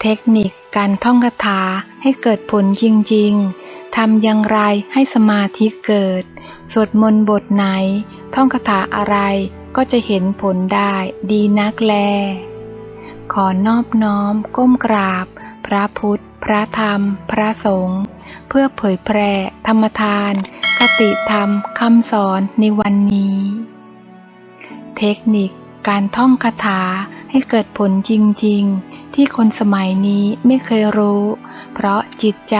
เทคนิคการท่องคาถาให้เกิดผลจริง ๆ ทำอย่างไรให้สมาธิเกิด สวดมนต์บทไหน ท่องคาถาอะไรก็จะเห็นผลได้ดีนักแล ขอนอบน้อมก้มกราบ พระพุทธ พระธรรม พระสงฆ์เพื่อเผยแพร่ธรรมทาน คติธรรมคำสอนในวันนี้ เทคนิคการท่องคาถาให้เกิดผลจริง ๆ ที่คนสมัยนี้ไม่เคยรู้ เพราะจิตใจ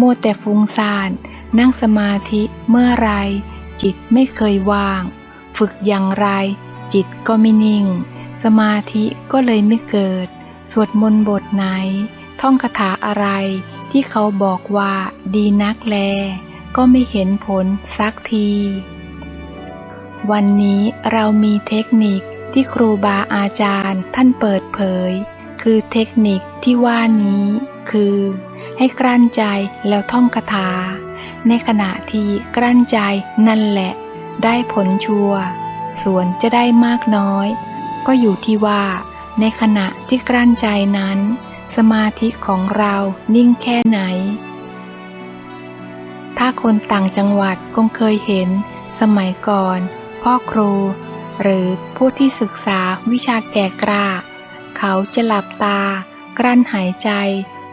มัวแต่ฟุ้งซ่าน นั่งสมาธิเมื่อไร จิตไม่เคยว่าง ฝึกอย่างไร จิตก็ไม่นิ่ง สมาธิก็เลยไม่เกิด สวดมนต์บทไหน ท่องคาถาอะไร ที่เขาบอกว่าดีนักแล ก็ไม่เห็นผลสักที วันนี้เรามีเทคนิคที่ครูบาอาจารย์ท่านเปิดเผย คือเทคนิคที่ว่านี้คือ ให้กลั้นใจแล้วท่องคาถา ในขณะที่กลั้นใจนั่นแหละ ได้ผลชัวร์ส่วนจะได้มากน้อย ก็อยู่ที่ว่า ในขณะที่กลั้นใจนั้น สมาธิของเรานิ่งแค่ไหน ถ้าคนต่างจังหวัดคงเคยเห็น สมัยก่อน พ่อครู หรือผู้ที่ศึกษาวิชาแก่กล้า เขาจะหลับตา กลั้นหายใจ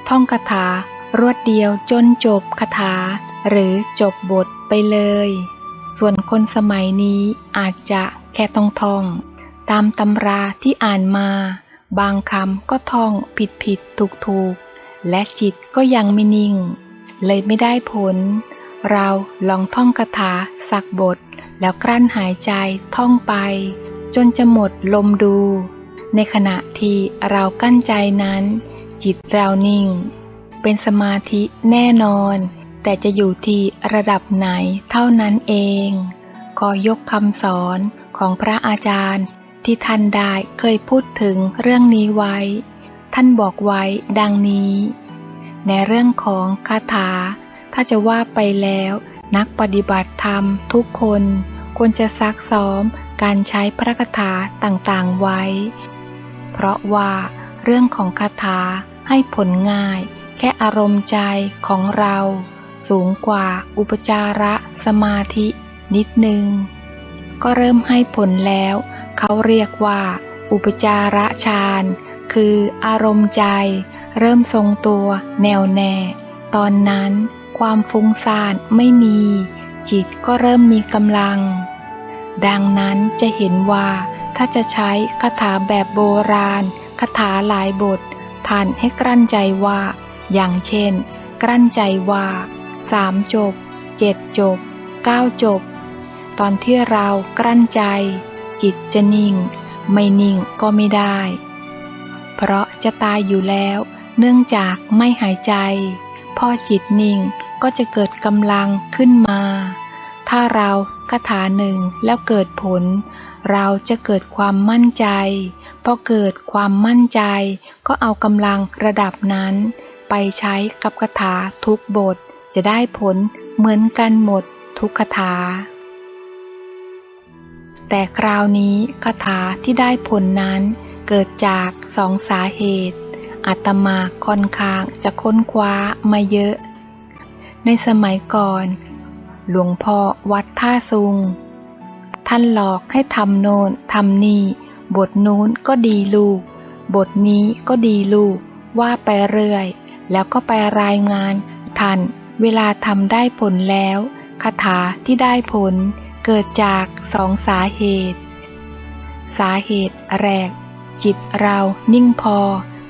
ท่องคาถารวดเดียวจนจบคาถา หรือจบบทไปเลย ส่วนคนสมัยนี้อาจจะแค่ต้องท่อง ตามตำราที่อ่านมา บางคำก็ท่องผิดผิดถูกถูกๆและจิตก็ยังไม่นิ่ง เลยไม่ได้ผล เราลองท่องคาถาสักบท แล้วกลั้นหายใจท่องไป จนจะหมดลมดู ในขณะที่เรากั้นใจนั้น จิตเรานิ่ง เป็นสมาธิแน่นอน แต่จะอยู่ที่ระดับไหนเท่านั้นเอง ขอยกคำสอนของพระอาจารย์ ที่ท่านได้เคยพูดถึงเรื่องนี้ไว้ ท่านบอกไว้ดังนี้ ในเรื่องของคาถา ถ้าจะว่าไปแล้ว นักปฏิบัติธรรมทุกคนควรจะซักซ้อมการใช้พระคาถาต่างๆไว้ เพราะว่าเรื่องของคาถาให้ผลง่าย แค่อารมณ์ใจของเรา สูงกว่าอุปจาระสมาธินิดนึง ก็เริ่มให้ผลแล้ว เขาเรียกว่า อุปจาระฌานคืออารมณ์ใจ เริ่มทรงตัวแน่วแน่ ตอนนั้นความฟุ้งซ่านไม่มี จิตก็เริ่มมีกำลัง ดังนั้นจะเห็นว่า ถ้าจะใช้คาถาแบบโบราณคาถาหลายบท ท่านให้กลั้นใจว่า อย่างเช่น กลั้นใจว่าสามจบเจ็ดจบเก้าจบ ตอนที่เรากลั้นใจ จิตจะนิ่ง ไม่นิ่งก็ไม่ได้ เพราะจะตายอยู่แล้ว เนื่องจากไม่หายใจ พอจิตนิ่งก็จะเกิดกำลังขึ้นมา ถ้าเราคาถาหนึ่งแล้วเกิดผล เราจะเกิดความมั่นใจ พอเกิดความมั่นใจ ก็เอากำลังระดับนั้น ไปใช้กับคาถาทุกบท จะได้ผลเหมือนกันหมดทุกคาถา แต่คราวนี้คาถาที่ได้ผลนั้น เกิดจากสองสาเหตุอาตมาค่อนข้างจะค้นคว้ามาเยอะ ในสมัยก่อน หลวงพ่อวัดท่าซุง ท่านหลอกให้ทำโน่นทำนี่ บทนู้นก็ดีลูก บทนี้ก็ดีลูก ว่าไปเรื่อย แล้วก็ไปรายงานท่านเวลาทำได้ผลแล้ว คาถาที่ได้ผลเกิดจากสองสาเหตุ สาเหตุแรก จิตเรานิ่งพอ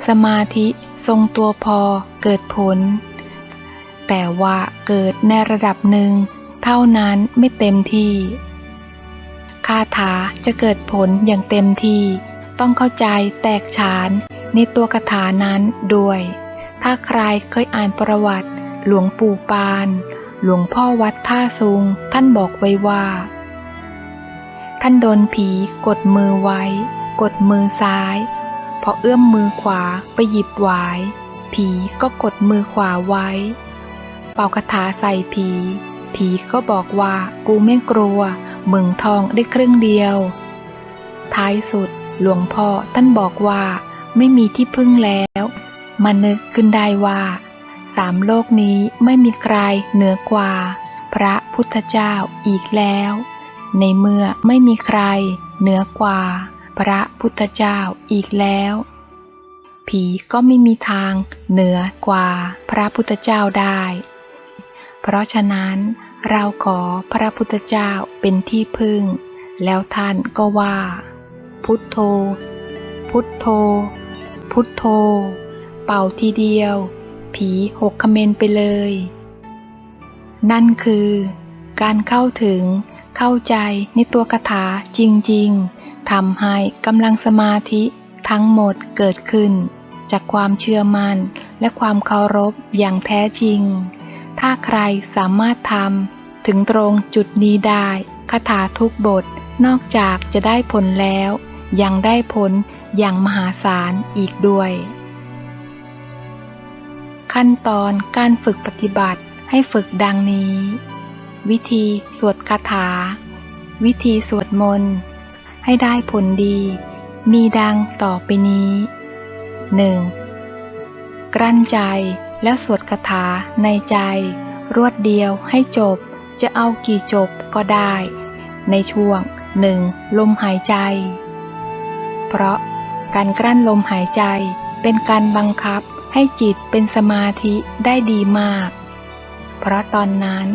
สมาธิทรงตัวพอเกิดผล แต่ว่าเกิดในระดับหนึ่ง เท่านั้นไม่เต็มที่ คาถาจะเกิดผลอย่างเต็มที่ ต้องเข้าใจแตกฉานในตัวคาถานั้นด้วย ถ้าใครเคยอ่านประวัติ หลวงปู่ปาน หลวงพ่อวัดท่าซุง ท่านบอกไว้ว่า ท่านโดนผีกดมือไว้ กดมือซ้าย พอเอื้อมมือขวาไปหยิบหวาย ผีก็กดมือขวาไว้ เป่าคาถาใส่ผี ผีก็บอกว่ากูไม่กลัว เมืองทองได้ครึ่งเดียว ท้ายสุดหลวงพ่อท่านบอกว่าไม่มีที่พึ่งแล้วมานึกขึ้นได้ว่า สามโลกนี้ไม่มีใครเหนือกว่า พระพุทธเจ้าอีกแล้ว ในเมื่อไม่มีใครเหนือกว่า พระพุทธเจ้าอีกแล้ว ผีก็ไม่มีทางเหนือกว่าพระพุทธเจ้าได้ ราะฉะนั้นเราขอพระพุทธเจ้าเป็นที่พึ่ง แล้วท่านก็ว่า พุทโธ พุทโธ พุทโธ เป่าทีเดียว ผีหกเมนไปเลย นั่นคือ การเข้าถึงเข้าใจในตัวคาถาจริง ๆทำให้กำลังสมาธิทั้งหมดเกิดขึ้น จากความเชื่อมั่นและความเคารพอย่างแท้จริง ถ้าใครสามารถทำถึงตรงจุดนี้ได้คาถาทุกบทนอกจากจะได้ผลแล้ว ยังได้ผลอย่างมหาศาลอีกด้วย ขั้นตอนการฝึกปฏิบัติให้ฝึกดังนี้ วิธีสวดคาถา วิธีสวดมนต์ ให้ได้ผลดี มีดังต่อไปนี้ 1. กลั้นใจ แล้วสวดคาถาในใจ รวดเดียวให้จบ จะเอากี่จบก็ได้ ในช่วงหนึ่งลมหายใจ เพราะการกลั้นลมหายใจเป็นการบังคับให้จิตเป็นสมาธิได้ดีมาก เพราะตอนนั้น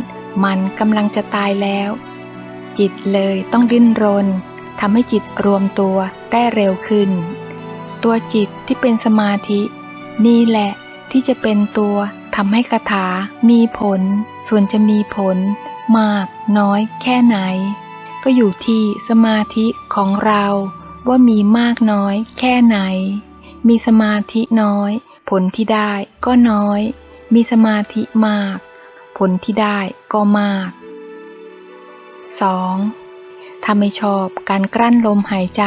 มันกำลังจะตายแล้ว จิตเลยต้องดิ้นรนทำให้จิตรวมตัวได้เร็วขึ้น ตัวจิตที่เป็นสมาธิ นี่แหละ ที่จะเป็นตัวทำให้คาถามีผล ส่วนจะมีผล มากน้อยแค่ไหน ก็อยู่ที่สมาธิของเราว่ามีมากน้อยแค่ไหน มีสมาธิน้อย ผลที่ได้ก็น้อย มีสมาธิมาก ผลที่ได้ก็มาก 2. ถ้าไม่ชอบการกลั้นลมหายใจ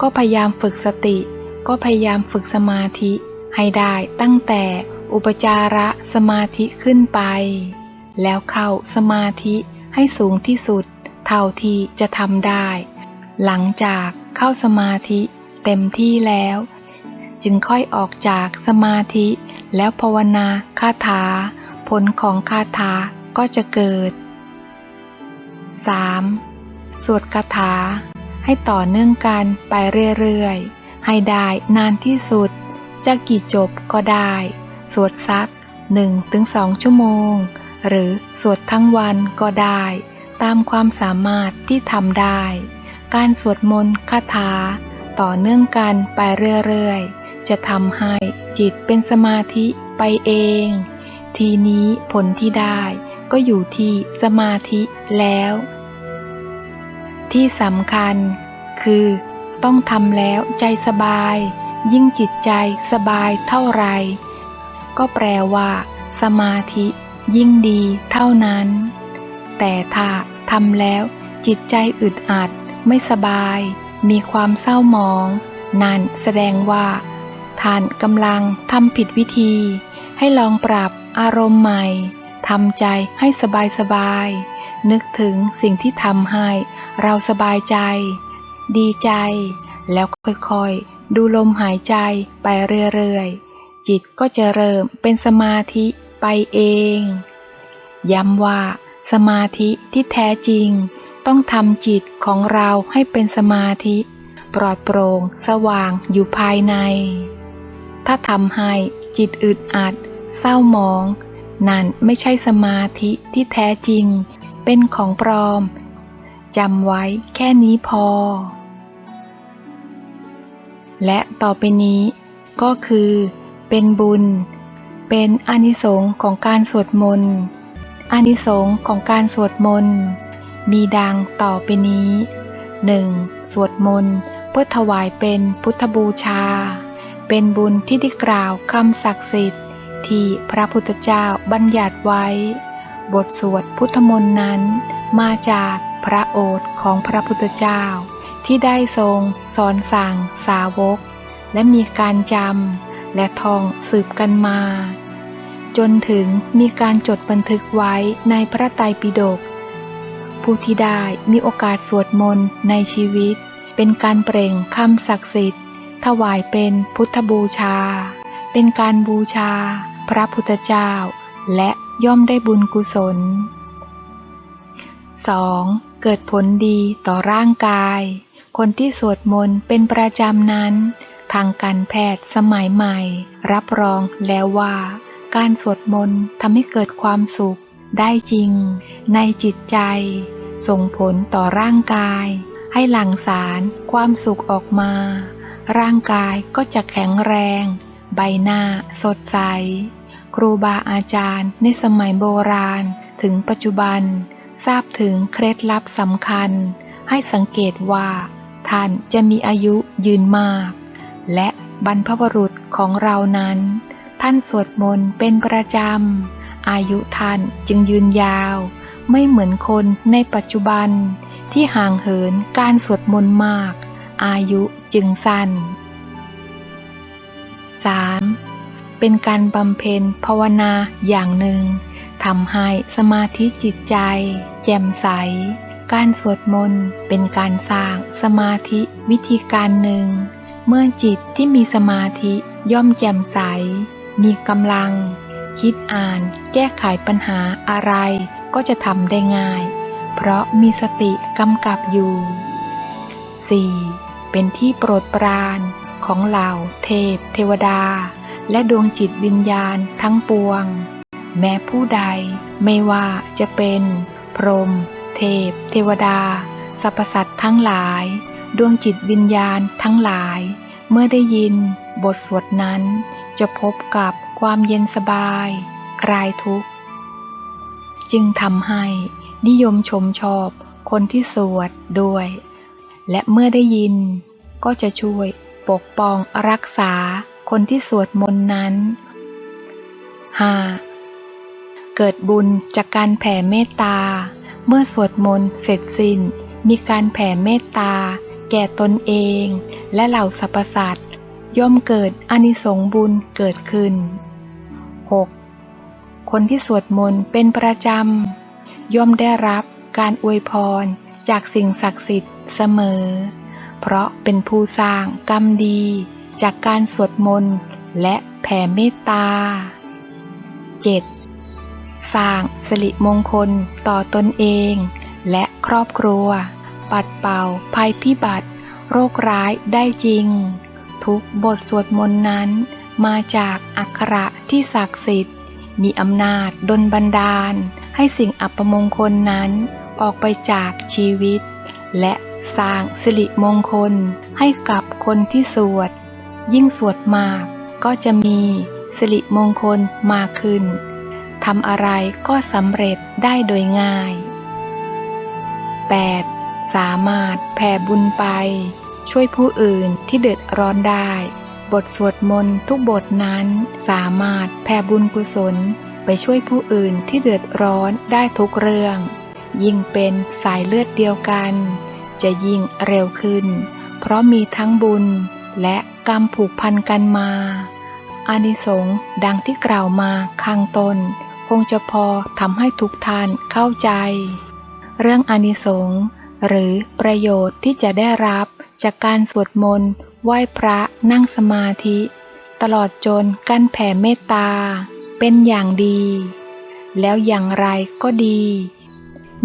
ก็พยายามฝึกสติ ก็พยายามฝึกสมาธิ ให้ได้ตั้งแต่อุปจาระสมาธิขึ้นไป แล้วเข้าสมาธิให้สูงที่สุด เท่าที่จะทำได้ หลังจากเข้าสมาธิเต็มที่แล้ว จึงค่อยออกจากสมาธิแล้วภาวนาคาถา ผลของคาถาก็จะเกิด 3. สวดคาถาให้ต่อเนื่องกันไปเรื่อยๆ ให้ได้นานที่สุด จะกี่จบก็ได้ สวดสัก 1-2 ชั่วโมง หรือสวดทั้งวันก็ได้ ตามความสามารถที่ทำได้ การสวดมนต์คาถา ต่อเนื่องกันไปเรื่อยๆ จะทำให้จิตเป็นสมาธิไปเอง ทีนี้ผลที่ได้ก็อยู่ที่สมาธิแล้ว ที่สำคัญคือต้องทำแล้วใจสบาย ยิ่งจิตใจสบายเท่าไร ก็แปลว่า สมาธิยิ่งดีเท่านั้น แต่ถ้าทำแล้วจิตใจอึดอัด ไม่สบาย มีความเศร้าหมอง นั่นแสดงว่า ท่านกำลังทำผิดวิธี ให้ลองปรับอารมณ์ใหม่ทำใจให้สบายสบาย นึกถึงสิ่งที่ทำให้ เราสบายใจ ดีใจ แล้วค่อยๆ ดูลมหายใจไปเรื่อยๆ จิตก็จะเริ่มเป็นสมาธิไปเอง ย้ำว่า สมาธิที่แท้จริง ต้องทำจิตของเราให้เป็นสมาธิ ปลอดโปร่งสว่างอยู่ภายใน ถ้าทำให้จิตอึดอัด เศร้าหมอง นั่นไม่ใช่สมาธิที่แท้จริง เป็นของปลอมจำไว้แค่นี้พอ และต่อไปนี้ก็คือเป็นบุญ เป็นอนิสงส์ของการสวดมนต์อนิสงส์ของการสวดมนต์มีดังต่อไปนี้ 1. สวดมนต์เพื่อถวายเป็นพุทธบูชา เป็นบุญที่ได้กล่าวคำศักดิ์สิทธิ์ ที่พระพุทธเจ้าบัญญัติไว้ บทสวดพุทธมนต์นั้น มาจากพระโอษของพระพุทธเจ้า ที่ได้ทรง สอนสั่ง สาวก และมีการจำและท่องสืบกันมา จนถึงมีการจดบันทึกไว้ในพระไตรปิฎกผู้ที่ได้มีโอกาสสวดมนต์ในชีวิต เป็นการเปล่งคำศักดิ์สิทธิ์ ถวายเป็นพุทธบูชา เป็นการบูชา พระพุทธเจ้า และย่อมได้บุญกุศล 2. เกิดผลดีต่อร่างกาย คนที่สวดมนต์เป็นประจำนั้น ทางการแพทย์สมัยใหม่ รับรองแล้วว่า การสวดมนต์ทำให้เกิดความสุขได้จริง ในจิตใจ ส่งผลต่อร่างกาย ให้หลั่งสารความสุขออกมา ร่างกายก็จะแข็งแรง ใบหน้าสดใส ครูบาอาจารย์ในสมัยโบราณถึงปัจจุบันทราบถึงเคล็ดลับสำคัญ ให้สังเกตว่า ท่านจะมีอายุยืนมาก และบรรพบุรุษของเรานั้น ท่านสวดมนต์เป็นประจำ อายุท่านจึงยืนยาว ไม่เหมือนคนในปัจจุบัน ที่ห่างเหินการสวดมนต์มาก อายุจึงสั้น 3. เป็นการบำเพ็ญภาวนาอย่างหนึ่งทำให้สมาธิจิตใจ แจ่มใส การสวดมนต์เป็นการสร้างสมาธิวิธีการหนึ่ง เมื่อจิตที่มีสมาธิย่อมแจ่มใส มีกำลัง คิดอ่านแก้ไขปัญหาอะไรก็จะทำได้ง่าย เพราะมีสติกำกับอยู่ 4. เป็นที่โปรดปรานของเหล่าเทพ เทวดา และดวงจิตวิญญาณทั้งปวง แม้ผู้ใดไม่ว่าจะเป็นพรหม เทพ เทวดา สรรพสัตว์ทั้งหลาย ดวงจิตวิญญาณทั้งหลาย เมื่อได้ยิน บทสวดนั้น จะพบกับความเย็นสบาย คลายทุกข์ จึงทำให้นิยมชมชอบคนที่สวดด้วย และเมื่อได้ยิน ก็จะช่วยปกป้องรักษาคนที่สวดมนต์นั้น 5. เกิดบุญจากการแผ่เมตตา เมื่อสวดมนต์เสร็จสิ้น มีการแผ่เมตตา แก่ตนเอง และเหล่าสรรพสัตว์ย่อมเกิดอนิสงส์บุญเกิดขึ้น 6. คนที่สวดมนต์เป็นประจำ ย่อมได้รับการอวยพรจากสิ่งศักดิ์สิทธิ์เสมอ เพราะเป็นผู้สร้างกรรมดี จากการสวดมนต์และแผ่เมตตา 7. สร้างสิริมงคลต่อตนเอง และครอบครัว ปัดเป่าภัยพิบัติ โรคร้ายได้จริง ทุกบทสวดมนต์นั้น มาจากอักขระที่ศักดิ์สิทธิ์ มีอำนาจดลบันดาล ให้สิ่งอัปมงคลนั้นออกไปจากชีวิต และสร้างสิริมงคลให้กับคนที่สวด ยิ่งสวดมากก็จะมีสิริมงคลมากขึ้น ทำอะไรก็สำเร็จได้โดยง่าย 8. สามารถแผ่บุญไป ช่วยผู้อื่นที่เดือดร้อนได้ บทสวดมนต์ทุกบทนั้นสามารถแผ่บุญกุศลไปช่วยผู้อื่นที่เดือดร้อนได้ทุกเรื่อง ยิ่งเป็นสายเลือดเดียวกัน จะยิ่งเร็วขึ้น เพราะมีทั้งบุญและกรรมผูกพันกันมาอานิสงส์ดังที่กล่าวมาข้างต้น งจะพอทำให้ทุกท่านเข้าใจ เรื่องอานิสงส์หรือประโยชน์ที่จะได้รับจากการสวดมนต์ไหว้พระนั่งสมาธิ ตลอดจนการแผ่เมตตา เป็นอย่างดี แล้วอย่างไรก็ดี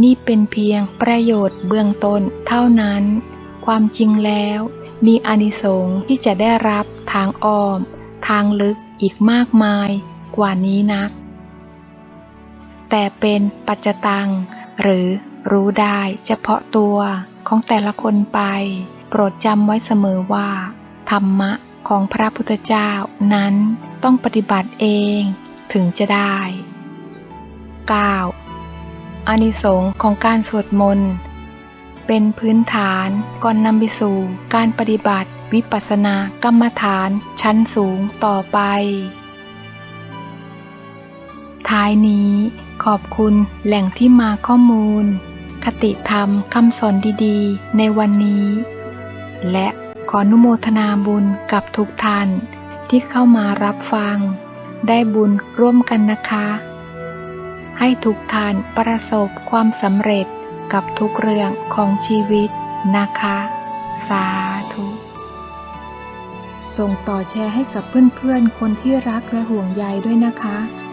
นี่เป็นเพียงประโยชน์เบื้องต้นเท่านั้น ความจริงแล้วมีอานิสงส์ที่จะได้รับทางอ้อม ทางลึกอีกมากมายกว่านี้นัก แต่เป็นปัจจตัง หรือรู้ได้เฉพาะตัวของแต่ละคนไป โปรดจำไว้เสมอว่า ธรรมะของพระพุทธเจ้านั้นต้องปฏิบัติเองถึงจะได้ 9. อานิสงส์ของการสวดมนต์เป็นพื้นฐานก่อนนำไปสู่การปฏิบัติวิปัสสนากรรมฐานชั้นสูงต่อไป ท้ายนี้ขอบคุณแหล่งที่มาข้อมูล คติธรรมคำสอนดีๆ ในวันนี้ และขออนุโมทนาบุญกับทุกท่านที่เข้ามารับฟัง ได้บุญร่วมกันนะคะ ให้ทุกท่านประสบความสำเร็จกับทุกเรื่องของชีวิตนะคะ สาธุ ส่งต่อแชร์ให้กับเพื่อนๆ คนที่รักและห่วงใยด้วยนะคะ